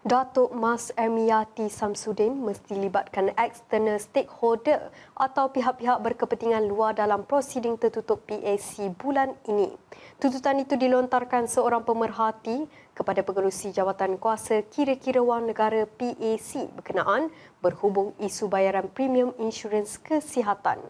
Datuk Mas Ermiati Samsudin mesti libatkan external stakeholder atau pihak-pihak berkepentingan luar dalam prosiding tertutup PAC bulan ini. Tuntutan itu dilontarkan seorang pemerhati kepada pengerusi jawatan kuasa kira-kira wang negara PAC berkenaan berhubung isu bayaran premium insurans kesihatan.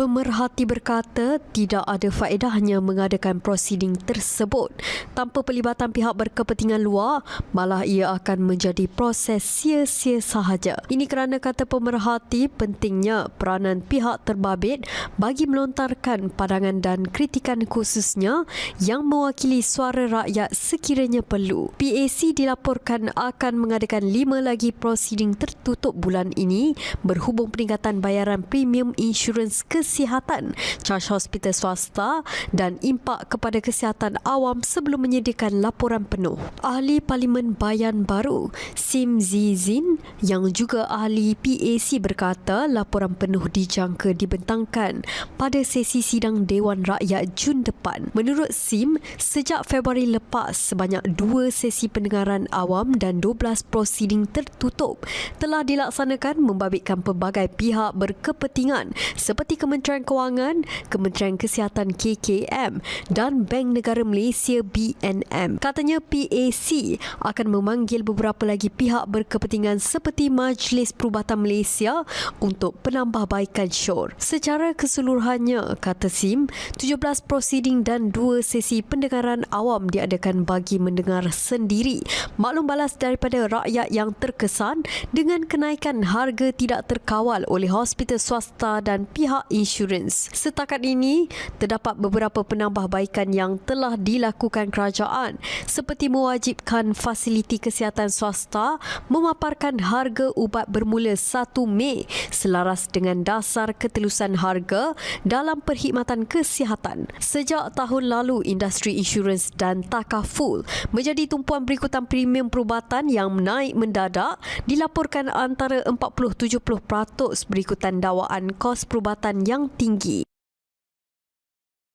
Pemerhati berkata tidak ada faedahnya mengadakan prosiding tersebut tanpa pelibatan pihak berkepentingan luar malah ia akan menjadi proses sia-sia sahaja. Ini kerana kata pemerhati pentingnya peranan pihak terbabit bagi melontarkan pandangan dan kritikan khususnya yang mewakili suara rakyat sekiranya perlu. PAC dilaporkan akan mengadakan lima lagi prosiding tertutup bulan ini berhubung peningkatan bayaran premium insurans kesihatan kesihatan, caj hospital swasta dan impak kepada kesihatan awam sebelum menyediakan laporan penuh. Ahli Parlimen Bayan Baru, Sim Zizin yang juga ahli PAC berkata laporan penuh dijangka dibentangkan pada sesi sidang Dewan Rakyat Jun depan. Menurut Sim, sejak Februari lepas sebanyak dua sesi pendengaran awam dan 12 prosiding tertutup telah dilaksanakan membabitkan pelbagai pihak berkepentingan seperti Kementerian Kementerian Kewangan, Kementerian Kesihatan KKM dan Bank Negara Malaysia BNM. Katanya PAC akan memanggil beberapa lagi pihak berkepentingan seperti Majlis Perubatan Malaysia untuk penambahbaikan syur. Secara keseluruhannya, kata SIM, 17 prosiding dan dua sesi pendengaran awam diadakan bagi mendengar sendiri maklum balas daripada rakyat yang terkesan dengan kenaikan harga tidak terkawal oleh hospital swasta dan pihak insurans insurans. Setakat ini, terdapat beberapa penambahbaikan yang telah dilakukan kerajaan seperti mewajibkan fasiliti kesihatan swasta memaparkan harga ubat bermula 1 Mei selaras dengan dasar ketelusan harga dalam perkhidmatan kesihatan. Sejak tahun lalu, industri insurans dan takaful menjadi tumpuan berikutan premium perubatan yang naik mendadak dilaporkan antara 40-70% berikutan dakwaan kos perubatan yang tinggi.